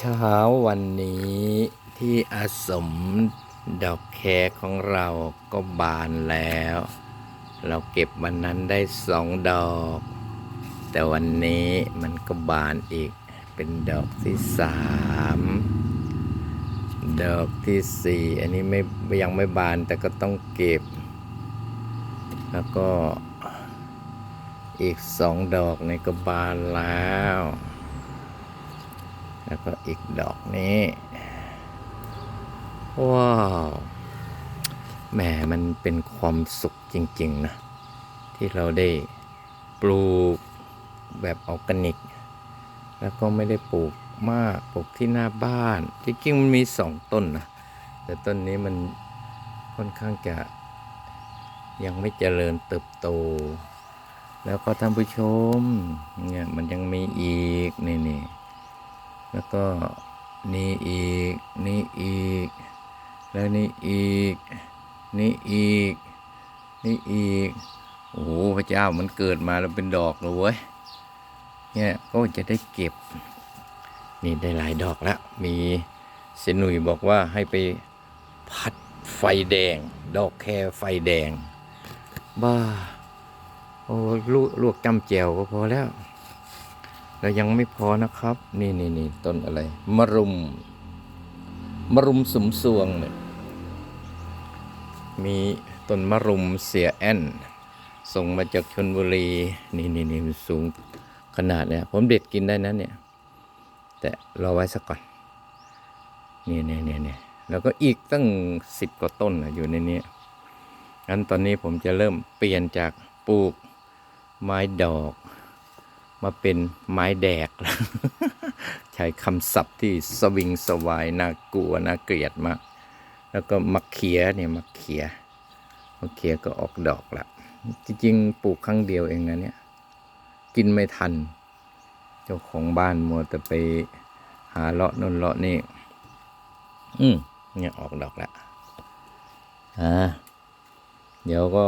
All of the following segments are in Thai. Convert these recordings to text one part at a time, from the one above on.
เช้าวันนี้ที่อาสมดอกแครของเราก็บานแล้ว เราเก็บวันนั้นได้สองดอก แต่วันนี้มันก็บานอีกเป็นดอกที่สามดอกที่สี่อันนี้ไม่ยังไม่บานแต่ก็ต้องเก็บ แล้วก็อีกสองดอกในก็บานแล้ว ก็อีกดอกนี้ ว้าวแหมมันเป็นความสุขจริง ๆ นะ ที่เราได้ปลูกแบบออร์แกนิก แล้วก็ไม่ได้ปลูกมากปลูกที่หน้าบ้านจริงๆมันมีสองต้นนะ แต่ต้นนี้มันค่อนข้างจะยังไม่เจริญเติบโต แล้วก็ท่านผู้ชมเนี่ยมันยังมีอีกนี่นี่ แล้วก็นี่อีก นี่อีก แล้วนี่อีก นี่อีก นี่อีก โอ้โหพระเจ้ามันเกิดมาแล้วเป็นดอกเลยเว้ย เนี่ยก็จะได้เก็บ นี่ได้หลายดอกแล้ว มีเสนุยบอกว่าให้ไปพัดไฟแดง ดอกแครไฟแดง บ้า โอ้ลวกลวกจำแจวก็พอแล้ว แล้วยังไม่พอนะครับ นี่นี่นี่ต้นอะไร มรุม มรุมสมสวงเนี่ยมีต้นมะรุมเสียแอนส่งมาจากชนบุรี นี่นี่นี่สูงขนาดเนี่ยผมเด็ดกินได้นะเนี่ย แต่รอไว้สักก่อน นี่นี่นี่นี่แล้วก็อีกตั้งสิบกว่าต้นอยู่ในนี้งั้นตอนนี้ผมจะเริ่มเปลี่ยนจากปลูกไม้ดอก มาเป็นไม้แดก ใช้คำศัพท์ที่สวิงสวายน่ากลัวน่าเกลียดมาก แล้วก็มะเขียเนี่ยมะเขียมะเขียก็ออกดอกละจริงๆปลูกครั้งเดียวเองนะเนี่ย กินไม่ทัน เจ้าของบ้านมัวแต่ไปหาเลาะนนเลาะนี่ อืมเนี่ยออกดอกละอ่าเดี๋ยวก็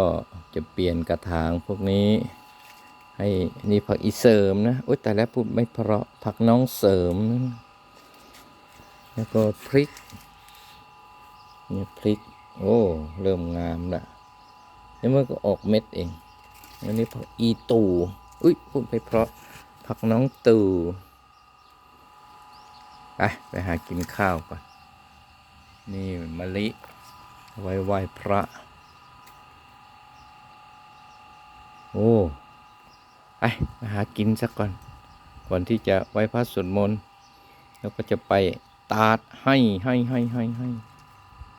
จะเปลี่ยนกระถางพวกนี้ ให้นี่ผักอีเสริมนะโอ๊ยแต่แล้วพูดไม่เพราะผักน้องเสริมนะแล้วก็พริกเนี่ยพริก โอ้เริ่มงามละแล้วมันก็ออกเม็ดเองอันนี้ผักอีตูอุ้ยพูดไปเพราะผักน้องตูไปไปหากินข้าวก่อนนี่มะลิไว้ไหว้พระ โอ้ ไปหากินสักก่อน ก่อนที่จะไหว้พระสวดมนต์แล้วก็จะไปตาดให้ให้ให้ให้ให้